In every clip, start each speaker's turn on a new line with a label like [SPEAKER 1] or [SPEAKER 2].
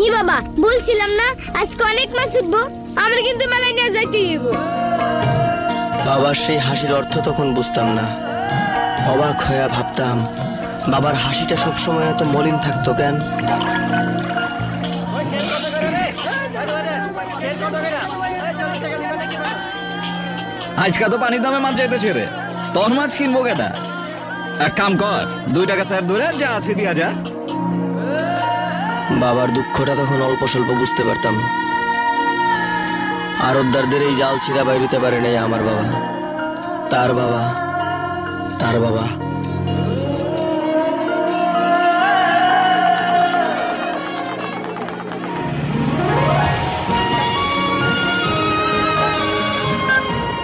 [SPEAKER 1] কি বাবা? বলছিলাম না আজকে অনেক মাছ উঠবো আমরা কিন্তু মেলায় নিয়ে যাইতে হইব।
[SPEAKER 2] বাবার সেই হাসির অর্থ তখন বুঝতাম না। অবাক হয়ে ভাবতাম বাবার হাসিটা সবসময় এত মলিন থাকতো কেন?
[SPEAKER 3] আজকে তো পানির দামে মাছ যাইতেছে রে। তোর মাছ কিনবো কেটা এক কাম কর দুই টাকা স্যার ধরে যা আছে দিয়া যা।
[SPEAKER 2] বাবার দুঃখটা তখন অল্প স্বল্প বুঝতে পারতাম। আরবদারদের এই জাল ছিঁড়া বাইরিতে পারে নাই আমার বাবা। তার বাবা তার বাবা।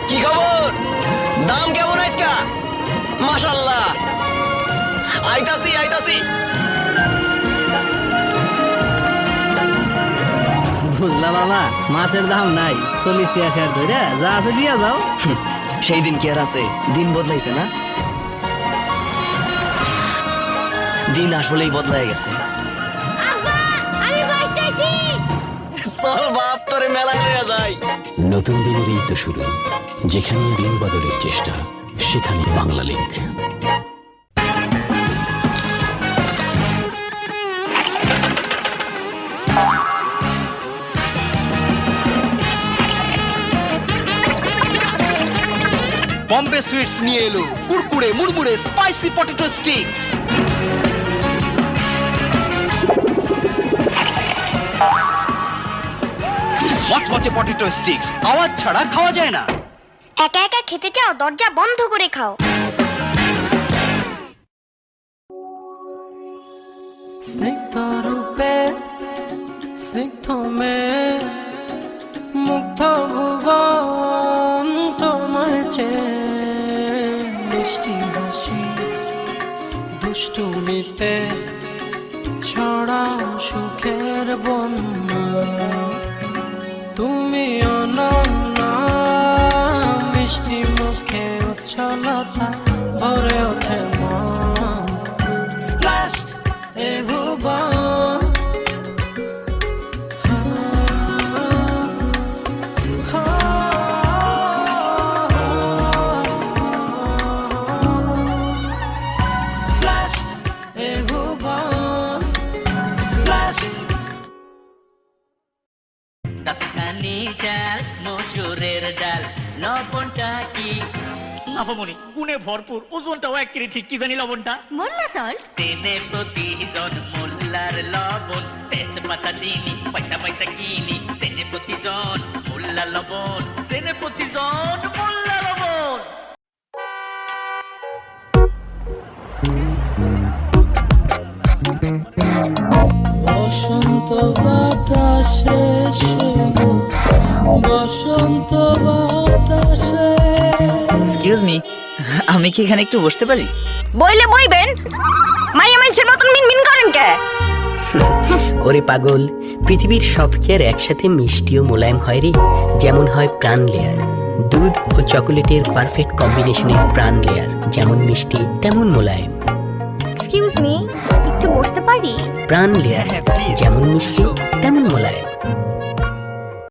[SPEAKER 2] কি খবর? দাম কেমন মাশাল্লাহ আইতাছি আইতাছি।
[SPEAKER 4] বুঝলা বাবা মাছের দাম নাই চল্লিশ টাকা শেয়ার ধরে যা আছে দিয়া যাও।
[SPEAKER 2] সেই দিন কি আর আছে? দিন বদলাইছে না? দিন আসলেই বদলাই গেছে। চল বাপ তোরে মেলায়
[SPEAKER 5] নতুন দিনের এই তো শুরু। যেখানে দিন বদলের চেষ্টা সেখানে বাংলা লিঙ্ক।
[SPEAKER 6] বম্বে সুইটস নিয়ে এলো। কুড়কুড়ে মুড়মুড়ে স্পাইসি পটেটো স্টিক্স মচমচে পটেটো স্টিক্স আওয়াজ ছাড়া খাওয়া যায় না।
[SPEAKER 1] একা একা খেতে চাও দরজা বন্ধ করে খাও।
[SPEAKER 7] স্নিগ্ধ রূপে স্নিগ্ধ মে ছড়া সুখের বন্যা। তুমি অনন্যা মিষ্টি মুখে উচ্ছলতা
[SPEAKER 8] তৎকানি চাল মসুরের ডাল লবণটা কি?
[SPEAKER 9] আফামনি গুণে ভরপুর ওজনটাও এক কেজি ঠিক কি জানি লবণটা?
[SPEAKER 1] মোল্লা সল
[SPEAKER 8] তেনে প্রতিজন মোল্লার লবণ তেজপাতা চিনি পয়সা পয়সা কিনি সেনে প্রতিজন মোল্লা লবণ সেনে প্রতিজন মোল্লা লবণ।
[SPEAKER 7] বসন্ত বাতাসে শুভ। বসন্ত বাতাসে
[SPEAKER 8] এক্সকিউজ মি আমি কি এখানে একটু বসতে পারি?
[SPEAKER 10] বইলে বইবেন? মাইয়া মানুষের মতন মিনমিন করেন কে?
[SPEAKER 4] ওরে পাগল পৃথিবীর সব কি আর একসাথে মিষ্টি ও মোলায়েম হয় রে যেমন হয় প্রাণ লেয়ার দুধ ও চকোলেটের পারফেক্ট কম্বিনেশনের প্রাণ লেয়ার যেমন মিষ্টি তেমন মোলায়েম।
[SPEAKER 1] এক্সকিউজ মি একটু বসতে পারি?
[SPEAKER 4] প্রাণ লেয়ার যেমন মিষ্টি তেমন মোলায়েম।